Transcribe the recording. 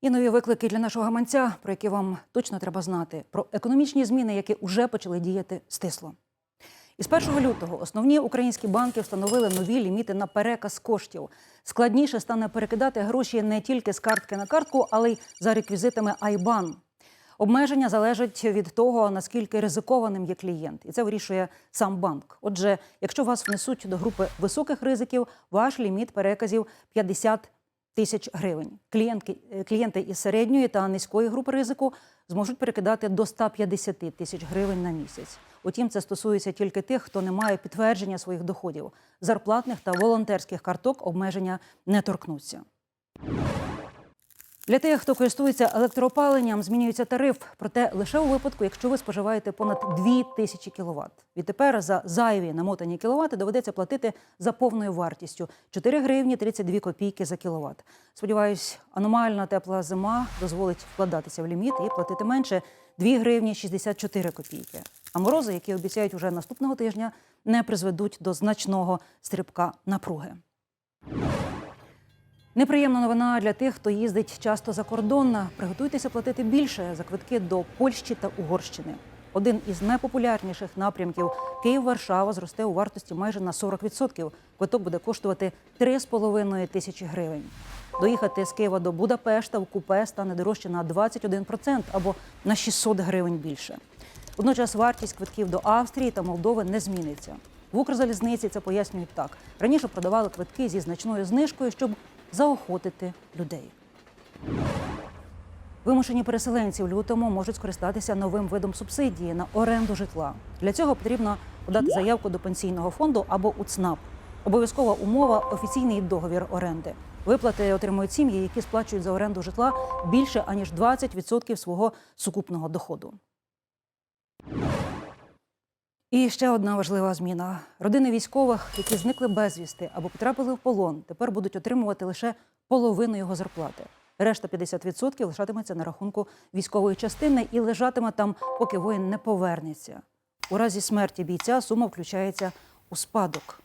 І нові виклики для нашого гаманця, про які вам точно треба знати, про економічні зміни, які вже почали діяти стисло. Із 1 лютого основні українські банки встановили нові ліміти на переказ коштів. Складніше стане перекидати гроші не тільки з картки на картку, але й за реквізитами IBAN. Обмеження залежать від того, наскільки ризикованим є клієнт, і це вирішує сам банк. Отже, якщо вас внесуть до групи високих ризиків, ваш ліміт переказів 50 тисяч гривень. Клієнтки, е, клієнти із середньої та низької групи ризику зможуть перекидати до 150 тисяч гривень на місяць. Утім, це стосується тільки тих, хто не має підтвердження своїх доходів. Зарплатних та волонтерських карток обмеження не торкнуться. Для тих, хто користується електроопаленням, змінюється тариф, проте лише у випадку, якщо ви споживаєте понад 2 тисячі кіловат. Відтепер за зайві намотані кіловати доведеться платити за повною вартістю 4 гривні 32 копійки за кіловат. Сподіваюсь, аномальна тепла зима дозволить вкладатися в ліміт і платити менше 2 гривні 64 копійки. А морози, які обіцяють уже наступного тижня, не призведуть до значного стрибка напруги. Неприємна новина для тих, хто їздить часто за кордон. Приготуйтеся платити більше за квитки до Польщі та Угорщини. Один із найпопулярніших напрямків Київ-Варшава зросте у вартості майже на 40%. Квиток буде коштувати 3,5 тисячі гривень. Доїхати з Києва до Будапешта в купе стане дорожче на 21% або на 600 гривень більше. Водночас вартість квитків до Австрії та Молдови не зміниться. В Укрзалізниці це пояснюють так: раніше продавали квитки зі значною знижкою, щоб заохотити людей. Вимушені переселенці в лютому можуть скористатися новим видом субсидії на оренду житла. Для цього потрібно подати заявку до пенсійного фонду або у ЦНАП. Обов'язкова умова офіційний договір оренди. Виплати отримують сім'ї, які сплачують за оренду житла більше аніж 20% свого сукупного доходу. І ще одна важлива зміна: родини військових, які зникли безвісти або потрапили в полон, тепер будуть отримувати лише половину його зарплати. Решта 50% лишатиметься на рахунку військової частини і лежатиме там, поки воїн не повернеться. У разі смерті бійця сума включається у спадок.